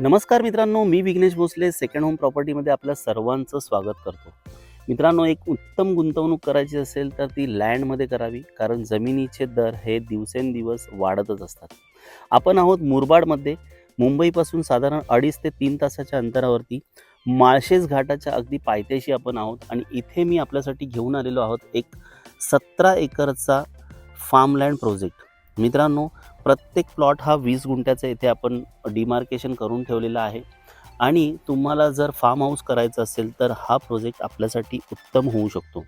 नमस्कार मित्रांनो मी विघ्नेश भोसले सेकंड होम प्रॉपर्टीमध्ये आपल्या सर्वांचं स्वागत करतो. मित्रांनो एक उत्तम गुंतवणूक करायची असेल तर ती लँडमध्ये करावी कारण जमिनीचे दर हे दिवसेंदिवस वाढतच असतात. आपण आहोत मुरबाडमध्ये मुंबईपासून साधारण अडीच ते तीन तासाच्या अंतरावरती माळशेज घाटाच्या अगदी पायथ्याशी आपण आहोत आणि इथे मी आपल्यासाठी घेऊन आलेलो आहोत एक सतरा एकरचा फार्मलँड प्रोजेक्ट मित्रांनो प्रत्येक प्लॉट हा वीस गुंठ्याचा इथे आपण डिमार्केशन करून ठेवलेला आहे. आणि तुम्हाला जर फार्म हाऊस करायचं असेल तर हा प्रोजेक्ट आपल्यासाठी उत्तम होऊ शकतो.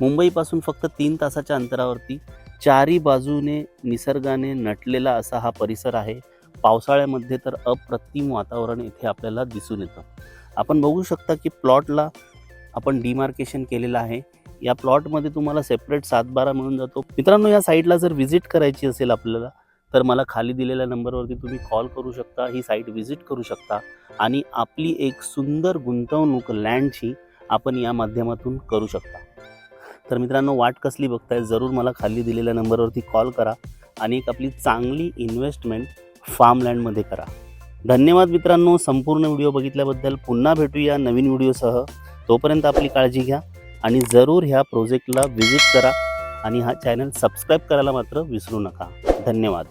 मुंबईपासून फक्त तीन तासाच्या अंतरावरती चारी बाजूने निसर्गाने नटलेला असा हा परिसर आहे. पावसाळ्यामध्ये तर अप्रतिम वातावरण इथे आपल्याला दिसून येतं. आपण बघू शकता की प्लॉटला आपण डिमार्केशन केलेलं आहे. या प्लॉटमध्ये तुम्हाला सेपरेट सातबारा मिळून जातो. मित्रांनो या साईटला जर व्हिजिट करायची असेल आपल्याला तर मला खाली दिलेल्या नंबरवरती तुम्ही कॉल करू शकता ही साईट व्हिजिट करू शकता आणि आपली एक सुंदर गुंतवणूक लँडची आपण या माध्यमातून करू शकता. तर मित्रांनो वाट कसली बघताय जरूर मला खाली दिलेल्या नंबरवरती कॉल करा आणि एक आपली चांगली इन्व्हेस्टमेंट फार्मलँडमध्ये करा. धन्यवाद मित्रांनो संपूर्ण व्हिडिओ बघितल्याबद्दल. पुन्हा भेटूया नवीन व्हिडिओसह तोपर्यंत आपली काळजी घ्या. आणि जरूर ह्या प्रोजेक्टला व्हिजिट करा आणि हा चॅनल सबस्क्राईब करायला मात्र विसरू नका. धन्यवाद.